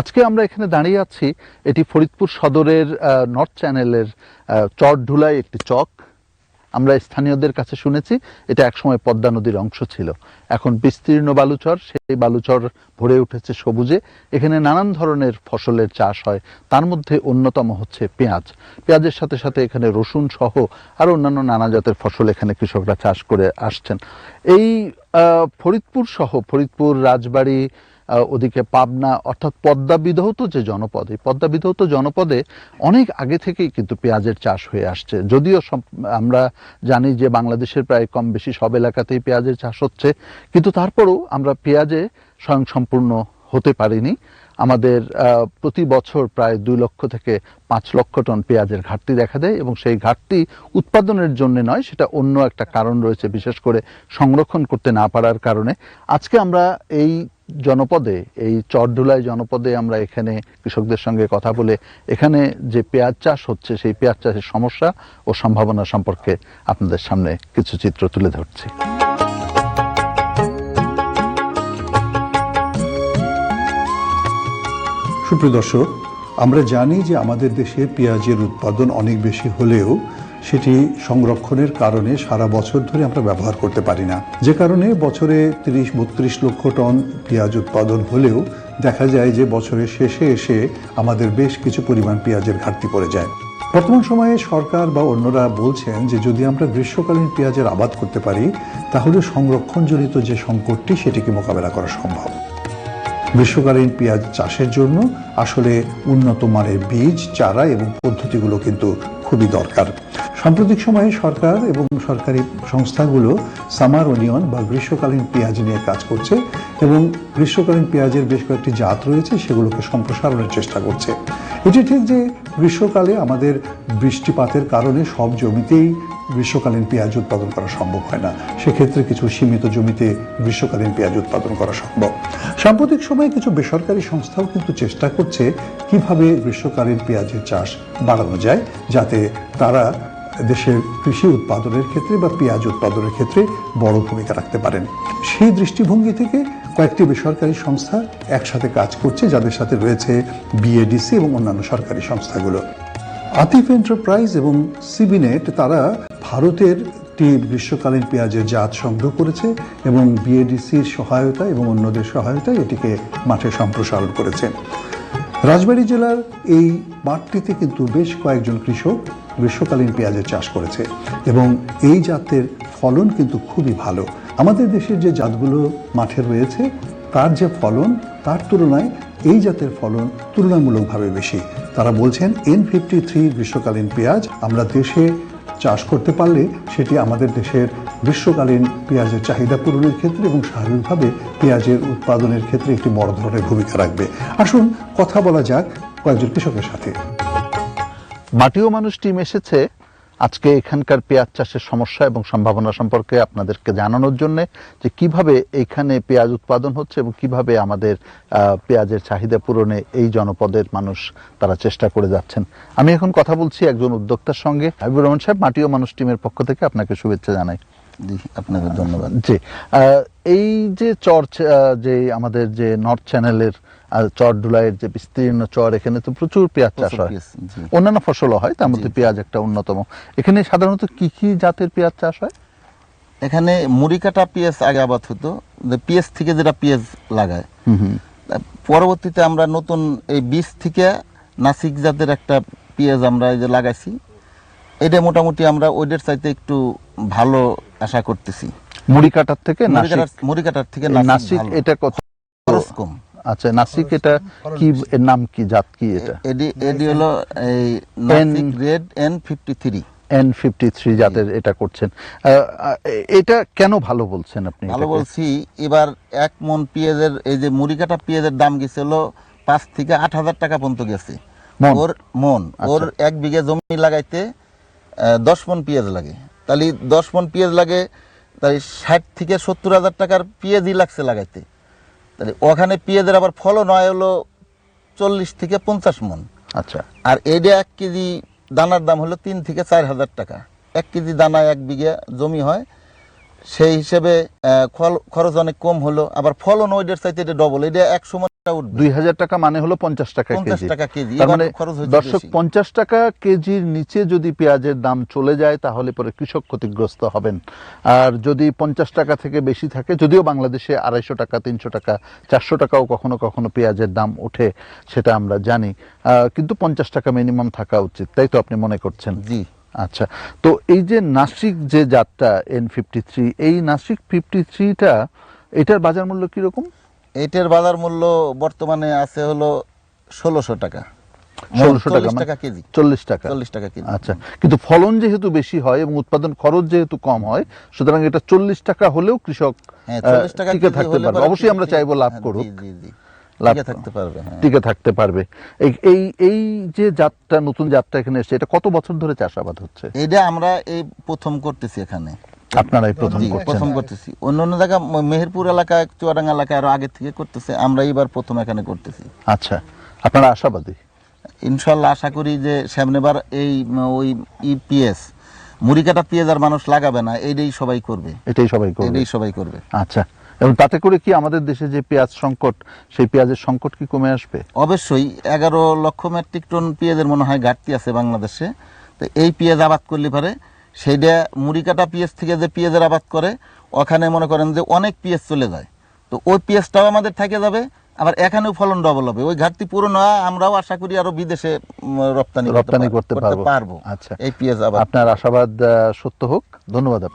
আজকে আমরা এখানে দাঁড়িয়ে আছি, এটি ফরিদপুর সদরের নর্থ চ্যানেলের চরঢুলাই একটি চক। আমরা স্থানীয়দের কাছে শুনেছি, এটা একসময় পদ্মা নদীর অংশ ছিল। এখন বিস্তীর্ণ বালুচর, সেই বালুচর ভরে উঠেছে সবুজে। এখানে নানান ধরনের ফসলের চাষ হয়। তার মধ্যে অন্যতম হচ্ছে পেঁয়াজ। পেঁয়াজের সাথে সাথে এখানে রসুন সহ আর অন্যান্য নানা জাতের ফসল এখানে কৃষকরা চাষ করে আসছেন। এই ফরিদপুর সহ, ফরিদপুর, রাজবাড়ী ওদিকে পাবনা, অর্থাৎ পদ্মা বিধৌত যে জনপদ, এই পদ্মা বিধৌত জনপদে অনেক আগে থেকেই কিন্তু পেঁয়াজের চাষ হয়ে আসছে। যদিও আমরা জানি যে বাংলাদেশের প্রায় কম বেশি সব এলাকাতেই পেঁয়াজের চাষ হচ্ছে, কিন্তু তারপরেও আমরা পেঁয়াজে স্বয়ংসম্পূর্ণ হতে পারিনি। আমাদের প্রতি বছর প্রায় দুই লক্ষ থেকে পাঁচ লক্ষ টন পেঁয়াজের ঘাটতি দেখা দেয় এবং সেই ঘাটতি উৎপাদনের জন্য নয়, সেটা অন্য একটা কারণ রয়েছে বিশেষ করে সংরক্ষণ করতে না পারার কারণে। আজকে আমরা এই জনপদে, এই চরডুলাই জনপদে আমরা এখানে কৃষকদের সঙ্গে কথা বলে এখানে যে পেঁয়াজ চাষ হচ্ছে, সেই পেঁয়াজ চাষের সমস্যা ও সম্ভাবনা সম্পর্কে আপনাদের সামনে কিছু চিত্র তুলে ধরছি। সুপ্রিয় দর্শক, আমরা জানি যে আমাদের দেশে পেঁয়াজের উৎপাদন অনেক বেশি হলেও সেটি সংরক্ষণের কারণে সারা বছর ধরে আমরা ব্যবহার করতে পারি না। যে কারণে বছরে তিরিশ বত্রিশ লক্ষ টন পেঁয়াজ উৎপাদন হলেও দেখা যায় যে বছরের শেষে এসে আমাদের বেশ কিছু পরিমাণ পেঁয়াজের ঘাটতি পড়ে যায়। বর্তমান সময়ে সরকার বা অন্যরা বলছেন যে যদি আমরা গ্রীষ্মকালীন পেঁয়াজের আবাদ করতে পারি, তাহলে সংরক্ষণজনিত যে সংকটটি, সেটিকে মোকাবেলা করা সম্ভব। গ্রীষ্মকালীন পেঁয়াজ চাষের জন্য আসলে উন্নত মানের বীজ চারা এবং পদ্ধতিগুলো কিন্তু খুবই দরকার। সাম্প্রতিক সময়ে সরকার এবং সরকারি সংস্থাগুলো সামার অনিয়ন বা গ্রীষ্মকালীন পেঁয়াজ নিয়ে কাজ করছে এবং গ্রীষ্মকালীন পেঁয়াজের বেশ কয়েকটি জাত রয়েছে, সেগুলোকে সম্প্রসারণের চেষ্টা করছে। এটি ঠিক যে গ্রীষ্মকালে আমাদের বৃষ্টিপাতের কারণে সব জমিতেই গ্রীষ্মকালীন পেঁয়াজ উৎপাদন করা সম্ভব হয় না। সেক্ষেত্রে কিছু সীমিত জমিতে গ্রীষ্মকালীন পেঁয়াজ উৎপাদন করা সম্ভব। সাম্প্রতিক সময়ে কিছু বেসরকারি সংস্থাও কিন্তু চেষ্টা করছে কীভাবে গ্রীষ্মকালীন পেঁয়াজের চাষ বাড়ানো যায়, যাতে তারা দেশের কৃষি উৎপাদনের ক্ষেত্রে বা পেঁয়াজ উৎপাদনের ক্ষেত্রে বড় ভূমিকা রাখতে পারেন। সেই দৃষ্টিভঙ্গি থেকে কয়েকটি বেসরকারি সংস্থা একসাথে কাজ করছে, যাদের সাথে রয়েছে বিএডিসি এবং অন্যান্য সরকারি সংস্থাগুলো। আতিফ এন্টারপ্রাইজ এবং সিবিনেট তারা ভারতের একটি গ্রীষ্মকালীন পেঁয়াজের জাত সংগ্রহ করেছে এবং বিএডিসির সহায়তা এবং অন্যদের সহায়তায় এটিকে মাঠে সম্প্রসারণ করেছে। রাজবাড়ী জেলার এই মাঠটিতে কিন্তু বেশ কয়েকজন কৃষক গ্রীষ্মকালীন পেঁয়াজের চাষ করেছে এবং এই জাতের ফলন কিন্তু খুবই ভালো। আমাদের দেশের যে জাতগুলো মাঠে রয়েছে, তার যে ফলন, তার তুলনায় এই জাতের ফলন তুলনামূলকভাবে বেশি। তারা বলছেন এন ফিফটি থ্রি গ্রীষ্মকালীন পেঁয়াজ আমরা দেশে চাষ করতে পারলে সেটি আমাদের দেশের গ্রীষ্মকালীন পেঁয়াজের চাহিদা পূরণের ক্ষেত্রে এবং স্বাভাবিকভাবে পেঁয়াজের উৎপাদনের ক্ষেত্রে একটি বড় ধরনের ভূমিকা রাখবে। আসুন কথা বলা যাক কয়েকজন কৃষকের সাথে। মাটিও মানুষ টিম এসেছে। আজকে এখানকার পেঁয়াজ চাষের সমস্যা এবং সম্ভাবনা সম্পর্কে আপনাদেরকে জানানোর জন্য যে কীভাবে এখানে পেঁয়াজ উৎপাদন হচ্ছে এবং কীভাবে আমাদের পেঁয়াজের চাহিদা পূরণে এই জনপদের মানুষ তারা চেষ্টা করে যাচ্ছেন। আমি এখন কথা বলছি একজন উদ্যোক্তার সঙ্গে। হাবিবুর রহমান সাহেব, মাটি ও মানুষ টিমের পক্ষ থেকে আপনাকে শুভেচ্ছা জানাই। আপনাকে ধন্যবাদ। জি এই যে চর যে আমাদের যে নর্থ চ্যানেলের চর ডুলাইয়ের যে বিস্তীর্ণ চর এখানে তো প্রচুর পেঁয়াজ চাষ হয়। অন্যান্য ফসলও হয় তার মধ্যে পেঁয়াজ একটা অন্যতম। এখানে সাধারণত কি কি জাতের পেঁয়াজ চাষ হয়? এখানে মুড়ি কাটা পেঁয়াজ আগে আবাদ হতো যে পেঁয়াজ থেকে যেটা পেঁয়াজ লাগায়। পরবর্তীতে আমরা নতুন এই বীজ থেকে নাসিক জাতের একটা পেঁয়াজ আমরা এই যে লাগাইছি। এটা মোটামুটি আমরা ওইটার চাইতে একটু ভালো আশা করতেছি। মুড়ি কাটার থেকে মুড়ি কাটার- থেকে নাসিক এটা কত খরচ কম আচ্ছা নাসিক এটা কি এর নাম কি? জাত কি এটা? এডি এডি হলো এই Nashik red N fifty three N fifty three জাতের এটা করছেন। এটা কেন ভালো বলছেন আপনি ভালো বলছি এবার এক মন পেঁয়াজের এই যে মুড়ি কাটা পেঁয়াজের দাম গেছে হলো পাঁচ থেকে আট হাজার টাকা পর্যন্ত গেছে। মন? ওর মন। ওর আচ্ছা। এক বিঘা জমি লাগাইতে আহ, দশ মন পেঁয়াজ লাগে। তাহলে দশ মন পেঁয়াজ লাগে তাহলে ষাট থেকে সত্তর হাজার টাকার পেঁয়াজই লাগছে লাগাইতে। তাহলে ওখানে পেঁয়াজের আবার ফলন হয় হলো চল্লিশ থেকে পঞ্চাশ মন আচ্ছা। আর এটা এক কেজি দানার দাম হলো তিন থেকে চার হাজার টাকা। এক কেজি দানা এক বিঘা জমি হয় সেই হিসেবে খরচ অনেক কম হলো আবার ফলন ওইটার চাইতে এটা ডবল এটা এক সময় দুই হাজার টাকা মানে হলো পঞ্চাশ টাকা পঞ্চাশ টাকা কেজি তার মানে দর্শক পঞ্চাশ টাকা কেজির নিচে যদি পেঁয়াজের দাম চলে যায় তাহলে পরে কৃষক ক্ষতিগ্রস্ত হবেন। আর যদি পঞ্চাশ টাকা থেকে বেশি থাকে যদিও বাংলাদেশে আড়াইশো টাকা তিনশো টাকা চারশো টাকাও কখনো কখনো পেঁয়াজের দাম ওঠে সেটা আমরা জানি। কিন্তু পঞ্চাশ টাকা মিনিমাম থাকা উচিত তাই তো আপনি মনে করছেন? জি। আচ্ছা তো এই যে নাসিক যে জাতটা এন ফিফটি থ্রি এই নাসিক ফিফটি থ্রিটা এটার বাজার মূল্য কীরকম? এইটার বাজার মূল্য বর্তমানে আছে হলো ষোলোশো টাকা। ষোলোশো টাকা চল্লিশ মানে- কেজি। চল্লিশ টাকা। চল্লিশ টাকা কেজি। আচ্ছা কিন্তু ফলন যেহেতু বেশি হয় এবং উৎপাদন খরচ যেহেতু কম হয় সুতরাং এটা চল্লিশ টাকা হলেও কৃষক হ্যাঁ চল্লিশ টাকা টিকে থাকতে পারবে। অবশ্যই আমরা চাইব লাভ হ্যাঁ, করুক। থাকতে পারবে হ্যাঁ। টিকে থাকতে পারবে। এই- এই এই যে জাতটা নতুন জাতটা এখানে এসেছে এটা কত বছর ধরে চাষাবাদ হচ্ছে? এইটা আমরা এই প্রথম করতেছি এখানে। আপনারাই প্রথম প্রথম করতেছি। অন্য অন্য জায়গা মেহেরপুর এলাকায় চুয়াডাঙ্গা এলাকায় আরও আগে থেকে করতেছে আমরা এইবার প্রথম এখানে করতেছি। আচ্ছা আপনারা আশাবাদী? ইনশাল্লাহ আশা করি যে সামনেবার এই ওই ইপিএস মুড়ি কাটা পেঁয়াজ আর মানুষ লাগাবে না এইটাই সবাই করবে। এটাই সবাই করবে। এটাই সবাই করবে। আচ্ছা এবং তাতে করে কি আমাদের দেশে যে পেঁয়াজ সংকট সেই পেঁয়াজের সংকট কি কমে আসবে? অবশ্যই এগারো লক্ষ মেট্রিক টন পেঁয়াজের মনে হয় ঘাটতি আছে বাংলাদেশে। তো এই পেঁয়াজ আবাদ করলে পারে সেইটা মুড়ি কাটা পেঁয়াজ থেকে যে পেঁয়াজের আবাদ করে ওখানে মনে করেন যে অনেক পেঁয়াজ চলে যায়। তো ওই পেঁয়াজটাও আমাদের থেকে যাবে আবার এখানেও ফলন ডবল হবে। ওই ঘাটতি পূরণ হওয়া আমরাও আশা করি আরও বিদেশে রপ্তানি রপ্তানি করতে পারব। আচ্ছা। এই পেঁয়াজ আবাদ। আপনার আশাবাদ সত্য হোক। ধন্যবাদ আপনাকে।